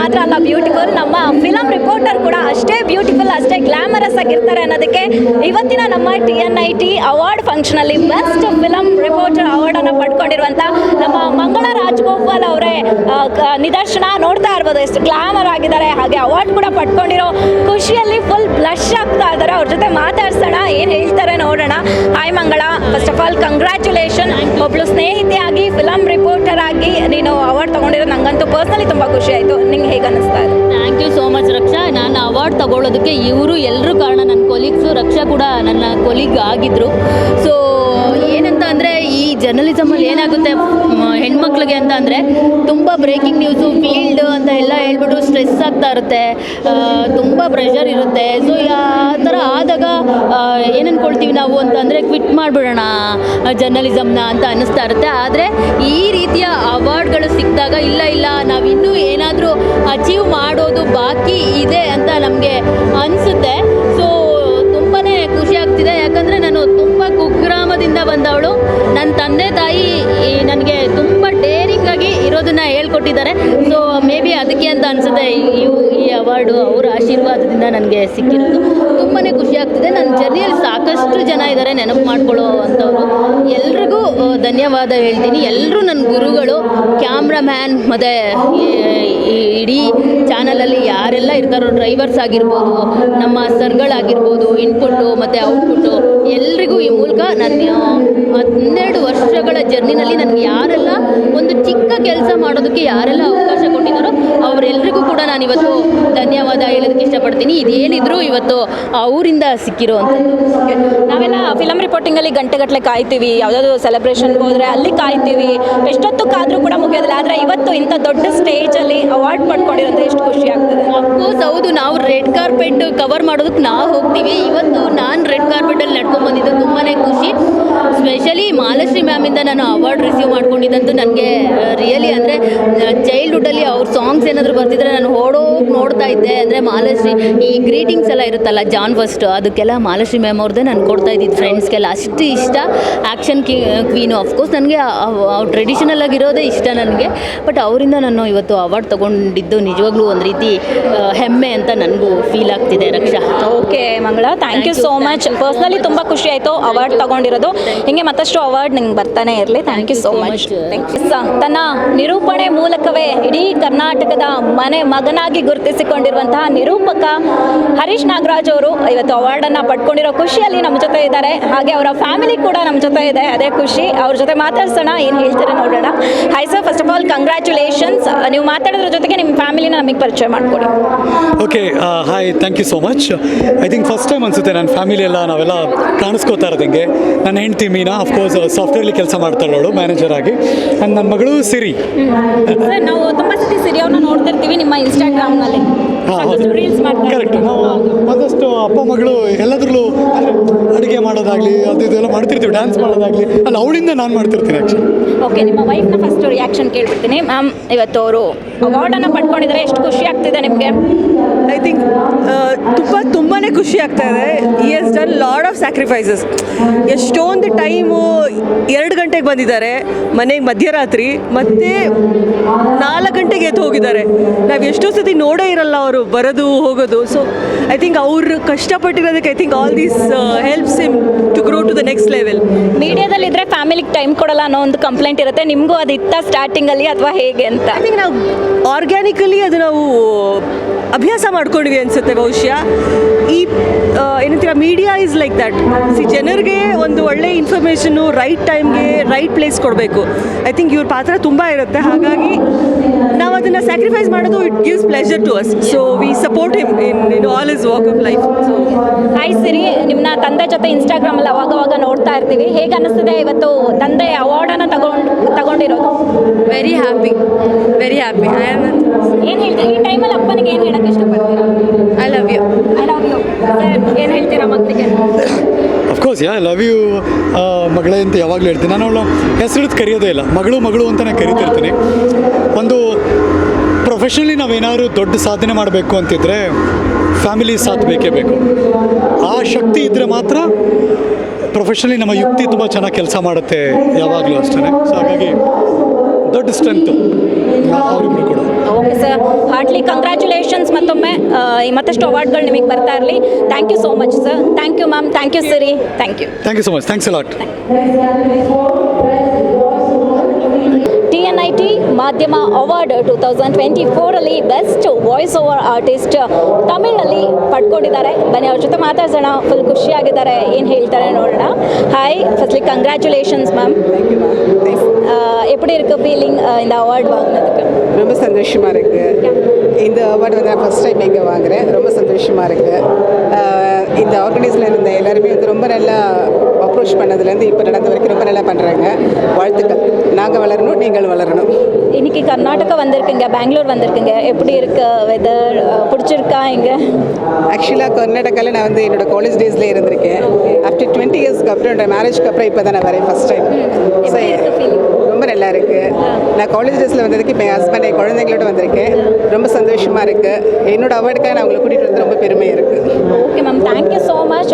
ಮಾತ್ರ ಅಲ್ಲ ಬ್ಯೂಟಿಫುಲ್ ನಮ್ಮ ಫಿಲಂ ರಿಪೋರ್ಟರ್ ಕೂಡ ಅಷ್ಟೇ ಬ್ಯೂಟಿಫುಲ್ ಅಷ್ಟೇ ಗ್ಲಾಮರಸ್ ಆಗಿರ್ತಾರೆ ಅನ್ನೋದಕ್ಕೆ ಇವತ್ತಿನ ನಮ್ಮ T N I T award ಫಂಕ್ಷನಲ್ಲಿ best film reporter ಅವಾರ್ಡನ್ನು ಪಡ್ಕೊಂಡಿರುವಂಥ ನಮ್ಮ ಮಂಗಳ ರಾಜ್ಗೋಪಾಲ್ ಅವರೇ ನಿದರ್ಶನ ನೋಡ್ತಾ ಇರ್ಬೋದು. ಎಷ್ಟು ಗ್ಲಾಮರ್ ಆಗಿದ್ದಾರೆ. ಹಾಗೆ ಅವಾರ್ಡ್ ಕೂಡ ಪಡ್ಕೊಂಡಿರೋ ಖುಷಿಯಲ್ಲಿ ಫುಲ್ ಬ್ಲಶ್ ಆಗ್ತಾ ಇದ್ದಾರೆ. ಅವ್ರ ಜೊತೆ ಮಾತಾಡ್ಸೋಣ, ಏನು ಹೇಳ್ತಾರೆ ನೋಡೋಣ. Hi first of all congratulation ಒಬ್ಳು ಸ್ನೇಹಿತೆಯಾಗಿ ಫಿಲಂ ರಿಪೋರ್ಟರ್ ಆಗಿ ನೀನು ಅವಾರ್ಡ್ ತಗೊಂಡಿರೋದು ನಂಗಂತೂ ಪರ್ಸ್ನಲಿ ತುಂಬ ಖುಷಿ ಆಯಿತು. ನಿಂಗೆ ಹೇಗೆ ಅನಿಸ್ತಾ ಇದೆ? Thank you so much Raksha. ನಾನು ಅವಾರ್ಡ್ ತಗೊಳ್ಳೋದಕ್ಕೆ ಇವರು ಎಲ್ಲರೂ ಕಾರಣ. ನನ್ನ ಕೊಲೀಗ್ಸು ರಕ್ಷಾ ಕೂಡ ನನ್ನ ಕೊಲೀಗ್ ಆಗಿದ್ರು. ಸೊ ಏನಂತ ಅಂದರೆ ಜರ್ನಲಿಸಮಲ್ಲಿ ಏನಾಗುತ್ತೆ ಹೆಣ್ಮಕ್ಳಿಗೆ ಅಂತ ಅಂದರೆ ತುಂಬ ಬ್ರೇಕಿಂಗ್ ನ್ಯೂಸು ಫೀಲ್ಡ್ ಅಂತ ಎಲ್ಲ ಹೇಳ್ಬಿಟ್ಟು ಸ್ಟ್ರೆಸ್ ಆಗ್ತಾ ಇರುತ್ತೆ. ತುಂಬ ಪ್ರೆಷರ್ ಇರುತ್ತೆ. ಸೊ ಆ ಥರ ಆದಾಗ ಏನನ್ಕೊಳ್ತೀವಿ ನಾವು ನಾವು ಅಂತಂದರೆ ಕ್ವಿಟ್ ಮಾಡಿಬಿಡೋಣ ಜರ್ನಲಿಸಮ್ನ ಅಂತ ಅನ್ನಿಸ್ತಾ ಇರುತ್ತೆ. ಆದರೆ ಈ ರೀತಿಯ ಅವಾರ್ಡ್ಗಳು ಸಿಕ್ಕಿದಾಗ ಇಲ್ಲ ಇಲ್ಲ, ನಾವು ಇನ್ನೂ ಏನಾದರೂ ಅಚೀವ್ ಮಾಡೋದು ಬಾಕಿ ಇದೆ ಅಂತ ನಮಗೆ ಅನಿಸುತ್ತೆ. ಸೊ ತುಂಬಾ ಖುಷಿ ಆಗ್ತಿದೆ. ಯಾಕಂದರೆ ನಾನು ತುಂಬ ಕುಗ್ರಾಮದಿಂದ ಅನಿಸುತ್ತೆ. ಇವು ಈ ಅವಾರ್ಡು ಅವರ ಆಶೀರ್ವಾದದಿಂದ ನನಗೆ ಸಿಕ್ಕಿರೋದು. ತುಂಬಾ ಖುಷಿ ಆಗ್ತಿದೆ. ನನ್ನ ಜರ್ನಿಯಲ್ಲಿ ಸಾಕಷ್ಟು ಜನ ಇದ್ದಾರೆ ನೆನಪು ಮಾಡ್ಕೊಳ್ಳೋ ಅಂಥವ್ರು. ಎಲ್ರಿಗೂ ಧನ್ಯವಾದ ಹೇಳ್ತೀನಿ. ಎಲ್ಲರೂ ನನ್ನ ಗುರುಗಳು ಕ್ಯಾಮ್ರಾಮ್ಯಾನ್ ಮತ್ತು ಇಡೀ ಚಾನಲಲ್ಲಿ ಯಾರೆಲ್ಲ ಇರ್ತಾರೋ ಡ್ರೈವರ್ಸ್ ಆಗಿರ್ಬೋದು, ನಮ್ಮ ಸರ್ಗಳಾಗಿರ್ಬೋದು ಇನ್ಪುಟ್ಟು ಮತ್ತು ಔಟ್ಪುಟ್ಟು ಎಲ್ರಿಗೂ ಈ ಮೂಲಕ ನನ್ನ ಹನ್ನೆರಡು ವರ್ಷಗಳ ಜರ್ನಿನಲ್ಲಿ ನನಗೆ ಯಾರೆಲ್ಲ ಒಂದು ಚಿಕ್ಕ ಕೆಲಸ ಮಾಡೋದಕ್ಕೆ ಯಾರೆಲ್ಲ ಅವಕಾಶ ಕೊಟ್ಟಿದ್ದಾರೋ ಅವರೆಲ್ಲರಿಗೂ ಕೂಡ ನಾನು ಇವತ್ತು ಧನ್ಯವಾದ ಹೇಳೋದಕ್ಕೆ ಇಷ್ಟಪಡ್ತೀನಿ. ಇದೇನಿದ್ರು ಇವತ್ತು ಅವರಿಂದ ಸಿಕ್ಕಿರೋ ಅಂತ. ನಾವೆಲ್ಲ ಫಿಲಮ್ ರಿಪೋರ್ಟಿಂಗಲ್ಲಿ ಗಂಟೆಗಟ್ಟಲೆ ಕಾಯ್ತೀವಿ. ಯಾವುದಾದ್ರು ಸೆಲೆಬ್ರೇಷನ್ಗೆ ಹೋದರೆ ಅಲ್ಲಿ ಕಾಯ್ತೀವಿ. ಎಷ್ಟೊತ್ತು ಕಾದರೂ ಕೂಡ ಮುಗಿಯೋದಿಲ್ಲ. ಆದರೆ ಇವತ್ತು ಇಂಥ ದೊಡ್ಡ ಸ್ಟೇಜಲ್ಲಿ ಅವಾರ್ಡ್ ಪಡ್ಕೊಂಡಿರೋದು ಎಷ್ಟು ಖುಷಿ ಆಗ್ತದೆ. ಅಫ್ಕೋರ್ಸ್ ಹೌದು. ನಾವು ರೆಡ್ ಕಾರ್ಪೆಟ್ ಕವರ್ ಮಾಡೋದಕ್ಕೆ ನಾವು ಹೋಗ್ತೀವಿ. ಇವತ್ತು ನಾನು ರೆಡ್ ಕಾರ್ಪೆಟಲ್ಲಿ ನಡ್ಕೊಂಡು ಬಂದಿದ್ದು ತುಂಬಾ ಖುಷಿ ಸ್ಪೆಷಲಿ ಮಾಲಶ್ರೀ ಮ್ಯಾಮಿಂದ ನಾನು ಅವಾರ್ಡ್ ರಿಸೀವ್ ಮಾಡ್ಕೊಂಡಿದ್ದಂತೂ ನನಗೆ ರಿಯಲಿ ಅಂದರೆ ಚೈಲ್ಡ್ಹುಡ್ಡಲ್ಲಿ ಅವ್ರ ಸಾಂಗ್ಸ್ ಏನಾದರೂ ಬರ್ತಿದ್ರೆ ನಾನು ಓಡೋಗಿ ನೋಡ್ತಾ ಇದ್ದೆ ಅಂದರೆ ಮಾಲಶ್ರೀ ಈ ಗ್ರೀಟಿಂಗ್ಸ್ ಎಲ್ಲ ಇರುತ್ತಲ್ಲ ಜಾನ್ ಫಸ್ಟ್ ಅದಕ್ಕೆಲ್ಲ ಮಾಲಶ್ರೀ ಮ್ಯಾಮ್ ಅವ್ರದ್ದೇ ನಾನು ಕೊಡ್ತಾ ಇದ್ದಿದ್ದು ಫ್ರೆಂಡ್ಸ್ಗೆಲ್ಲ ಅಷ್ಟು ಇಷ್ಟ. ಆ್ಯಕ್ಷನ್ ಕಿ ಕ್ವೀನು ಅಫ್ಕೋರ್ಸ್ ನನಗೆ ಟ್ರೆಡಿಷನಲ್ ಆಗಿರೋದೇ ಇಷ್ಟ ನನಗೆ. ಬಟ್ ಅವರಿಂದ ನಾನು ಇವತ್ತು ಅವಾರ್ಡ್ ತೊಗೊಂಡಿದ್ದು ನಿಜವಾಗ್ಲೂ ಒಂದು ರೀತಿ ಹೆಮ್ಮೆ ಅಂತ ನನಗೂ ಫೀಲ್ ಆಗ್ತಿದೆ Raksha. Okay Mangala thank you so much personally ತುಂಬ ಖುಷಿ ಆಯಿತು ಅವಾರ್ಡ್ ತಗೊಂಡಿರೋದು. ಹಿಂಗೆ ಮತ್ತಷ್ಟು ಅವಾರ್ಡ್ ನಿಂಗೆ ಬರ್ತಾನೆ ಇರಲಿ. ಥ್ಯಾಂಕ್ ಯು ಸೋ ಮಚ್ ತನ್ನ ನಿರೂಪಣೆ ಮೂಲಕವೇ ಇಡೀ ಕರ್ನಾಟಕದ ಮನೆ ಮಗನಾಗಿ ಗುರುತಿಸಿಕೊಂಡಿರುವಂತಹ ನಿರೂಪಕ ಹರೀಶ್ ನಾಗರಾಜ್ ಅವರು ಇವತ್ತು ಅವಾರ್ಡನ್ನು ಪಡ್ಕೊಂಡಿರೋ ಖುಷಿಯಲ್ಲಿ ನಮ್ಮ ಜೊತೆ ಇದ್ದಾರೆ. ಹಾಗೆ ಅವರ ಫ್ಯಾಮಿಲಿ ಕೂಡ ನಮ್ಮ ಜೊತೆ ಇದೆ. ಅದೇ ಖುಷಿ. ಅವ್ರ ಜೊತೆ ಮಾತಾಡ್ಸೋಣ. ಏನು ಹೇಳ್ತಾರೆ ನೋಡೋಣ. Hi sir first of all congratulations ನೀವು ಮಾತಾಡೋದ್ರ ಜೊತೆಗೆ ನಿಮ್ಮ ಫ್ಯಾಮಿಲಿನ ನಮಗೆ ಪರಿಚಯ ಮಾಡಿಕೊಡಿ. Okay hi thank you so much I think first time ಅನಿಸುತ್ತೆ ನನ್ನ ಫ್ಯಾಮಿಲಿ ಎಲ್ಲ ನಾವೆಲ್ಲ ಕಾಣಿಸ್ಕೋತಾ ಇರೋದಂಗೆ ನನ್ನ ಹೆಂಡ್ತಿ ಮೀನಾ ಅಫ್ಕೋರ್ಸ್ ಸಾಫ್ಟ್ವೇರ್ಲಿ ಕೆಲಸ ಮಾಡ್ತಾಳೋಳು ಮ್ಯಾನೇಜರ್ ಆಗಿ. ಆ್ಯಂಡ್ ನನ್ನ ಮಗಳು ಸಿರಿ. ಸರ್ ನಾವು ತುಂಬ ಸತಿ ನೋಡ್ತಿರ್ತೀವಿ ನಿಮ್ಮ ಇನ್ಸ್ಟಾಗ್ರಾಮ್ನಲ್ಲಿ ರೀಲ್ಸ್ ಕರೆಕ್ಟ್. ನಾವು ಒಂದಷ್ಟು ಅಪ್ಪ ಮಗಳು ಎಲ್ಲದ್ರಲ್ಲೂ ಅಡುಗೆ ಮಾಡೋದಾಗಲಿ ಅದು ಇದೆಲ್ಲ ಮಾಡ್ತಿರ್ತೀವಿ ಡ್ಯಾನ್ಸ್ ಮಾಡೋದಾಗಲಿ. ಅಲ್ಲ ಅವಳಿಂದ ನಾನು ಮಾಡ್ತಿರ್ತೀನಿ ಆ್ಯಕ್ಚುಲಿ ಓಕೆ ನಿಮ್ಮ ವೈಫ್ನ ಫಸ್ಟ್ ರಿಯಾಕ್ಷನ್ ಕೇಳ್ಬಿಡ್ತೀನಿ. ಮ್ಯಾಮ್ ಇವತ್ತು ಅವರು ಅವಾರ್ಡನ್ನು ಪಡ್ಕೊಂಡಿದ್ದಾರೆ. ಎಷ್ಟು ಖುಷಿ ಆಗ್ತಿದೆ ನಿಮಗೆ? ಐ ಥಿಂಕ್ ತುಂಬ ತುಂಬಾ ಖುಷಿ ಆಗ್ತಾ ಇದೆ. He is done lot of sacrifices ಎಷ್ಟೊಂದು ಟೈಮು ಎರಡು ಗಂಟೆಗೆ ಬಂದಿದ್ದಾರೆ. ಮನೆಗೆ ಮಧ್ಯರಾತ್ರಿ ಮತ್ತೆ ನಾಲ್ಕು ಗಂಟೆಗೆ ಎದ್ದು ಹೋಗಿದ್ದಾರೆ. ನಾವು ಎಷ್ಟೋ ಸತಿ ನೋಡೇ ಇರಲ್ಲ ಅವರು ಬರೋದು ಹೋಗೋದು. ಸೊ ಐ ಥಿಂಕ್ ಅವರು ಕಷ್ಟಪಟ್ಟಿರೋದಕ್ಕೆ I think all these helps him to grow to the next level ಮೀಡಿಯಾದಲ್ಲಿ ಇದ್ರೆ ಫ್ಯಾಮಿಲಿಗೆ ಟೈಮ್ ಕೊಡಲ್ಲ ಅನ್ನೋ ಒಂದು ಕಂಪ್ಲೇಂಟ್ ಇರುತ್ತೆ. ನಿಮಗೂ ಅದು ಇತ್ತ ಸ್ಟಾರ್ಟಿಂಗಲ್ಲಿ ಅಥವಾ ಹೇಗೆ ಅಂತ? ಐ ಥಿಂಕ್ ನಾವು ಆರ್ಗ್ಯಾನಿಕಲಿ ಅದು ನಾವು ಅಭ್ಯಾಸ ಮಾಡ್ಕೊಂಡ್ವಿ ಅನ್ಸುತ್ತೆ ಬಹುಶಃ. ಈ ಏನಂತೀರಾ media is like that see ಜನರಿಗೆ ಒಂದು ಒಳ್ಳೆ ಇನ್ಫಾರ್ಮೇಷನ್ನು ರೈಟ್ ಟೈಮ್ಗೆ ರೈಟ್ ಪ್ಲೇಸ್ ಕೊಡಬೇಕು. ಐ ಥಿಂಕ್ ಇವ್ರ ಪಾತ್ರ ತುಂಬ ಇರುತ್ತೆ. ಹಾಗಾಗಿ ನಾವು ಅದನ್ನು ಸ್ಯಾಕ್ರಿಫೈಸ್ ಮಾಡೋದು it gives pleasure to us so we support him in in all his walk of life so hi Siri ನಿಮ್ಮನ್ನ ತಂದೆ ಜೊತೆ ಇನ್ಸ್ಟಾಗ್ರಾಮಲ್ಲಿ ಅವಾಗವಾಗ ನೋಡ್ತಾ ಇರ್ತೀವಿ. ಹೇಗೆ ಅನ್ನಿಸ್ತಿದೆ ಇವತ್ತು ತಂದೆ ಅವಾರ್ಡನ್ನು ತಗೊಂಡು ತಗೊಂಡಿರೋದು? ವೆರಿ ಹ್ಯಾಪಿ ವೆರಿ ಹ್ಯಾಪಿ ಏನು ಹೇಳ್ತೀರಿ? ಈ ಟೈಮಲ್ಲಿ ಅಪ್ಪನಿಗೆ ಏನು ಹೇಳಕ್ಕೆ ಇಷ್ಟಪಡ್ತೀರಾ? I love you I love you ಏನು ಹೇಳ್ತೀರಾ ಮಕ್ಕಳಿಗೆ? ಅಫ್ಕೋರ್ಸ್ ಯಾ ಲವ್ ಯು ಮಗಳೇ ಅಂತ ಯಾವಾಗಲೂ ಹೇಳ್ತೀನಿ. ನಾನು ಅವಳು ಹೆಸರಿದ್ದು ಕರೆಯೋದೇ ಇಲ್ಲ. ಮಗಳು ಮಗಳು ಅಂತಲೇ ಕರಿತಿರ್ತೀನಿ. ಒಂದು ಪ್ರೊಫೆಷನಲಿ ನಾವೇನಾದ್ರು ದೊಡ್ಡ ಸಾಧನೆ ಮಾಡಬೇಕು ಅಂತಿದ್ರೆ ಫ್ಯಾಮಿಲಿ ಸಾಥ್ ಬೇಕೇ ಬೇಕು. ಆ ಶಕ್ತಿ ಇದ್ದರೆ ಮಾತ್ರ ಪ್ರೊಫೆಷನಲಿ ನಮ್ಮ ಯುಕ್ತಿ ತುಂಬ ಚೆನ್ನಾಗಿ ಕೆಲಸ ಮಾಡುತ್ತೆ ಯಾವಾಗಲೂ ಅಷ್ಟೇ ಸೊ ಹಾಗಾಗಿ ದೊಡ್ಡ ಸ್ಟ್ರೆಂತು ಕೂಡ. ಓಕೆ ಸರ್ ಹಾರ್ಟ್ಲಿ ಕಂಗ್ರ್ಯಾಚುಲೇಷನ್ಸ್ ಮತ್ತೊಮ್ಮೆ. ಈ ಮತ್ತಷ್ಟು ಅವಾರ್ಡ್ಗಳು ನಿಮಗೆ ಬರ್ತಾ ಇರಲಿ. Thank you so much sir thank you ma'am thank you ಸರಿ thank you thank you so much thanks lot T N I T ಮಾಧ್ಯಮ award two thousand twenty ಫೋರಲ್ಲಿ best voice over artist ತಮಿಳಲ್ಲಿ ಪಡ್ಕೊಂಡಿದ್ದಾರೆ ಬನ್ನಿ ಅವ್ರ ಜೊತೆ ಮಾತಾಡ್ಸೋಣ ಫುಲ್ ಖುಷಿಯಾಗಿದ್ದಾರೆ ಏನು ಹೇಳ್ತಾರೆ ನೋಡೋಣ ಹಾಯ್ ಫಸ್ಟ್ಲಿ ಕಂಗ್ರ್ಯಾಚುಲೇಷನ್ಸ್ மேம் எப்படி இருக்கு ஃபீலிங் இந்த அவார்ட் வாங்கினதுக்கு ரொம்ப சந்தோஷமாக இருக்குது இந்த அவார்டு வந்து நான் ஃபஸ்ட் டைம் இங்கே வாங்குறேன். ரொம்ப சந்தோஷமாக இருக்குது இந்த ஆர்கனைஸில் இருந்த எல்லாருமே வந்து ரொம்ப நல்லா அப்ரோச் பண்ணதுலேருந்து இப்போ நடந்த வரைக்கும் ரொம்ப நல்லா பண்ணுறாங்க வாழ்த்துக்கள். நாங்கள் வளரணும் நீங்கள் வளரணும். இன்னைக்கு கர்நாடகா வந்திருக்குங்க பெங்களூர் வந்திருக்குங்க. எப்படி இருக்கு வெதர் பிடிச்சிருக்கா இங்கே? ஆக்சுவலாக கர்நாடகாவில் நான் வந்து என்னோட காலேஜ் டேஸ்லேயே இருந்திருக்கேன். ஆஃப்டர் டுவெண்ட்டி இயர்ஸ்க்கு அப்புறம் என்னோட மேரேஜ்க்கு அப்புறம் இப்போ தான் நான் வரேன் ஃபஸ்ட் டைம்? ரொம்ப நல்லா இருக்குது நான் காலேஜ் டேஸில் வந்ததுக்கு இப்போ என் ஹஸ்பண்ட் என் குழந்தைங்களோட வந்திருக்கேன். ரொம்ப சந்தோஷமாக இருக்குது என்னோட அவார்டுக்காக நான் உங்களை கூட்டிகிட்டு வந்து ரொம்ப பெருமையாக இருக்குது okay ma'am thank you so much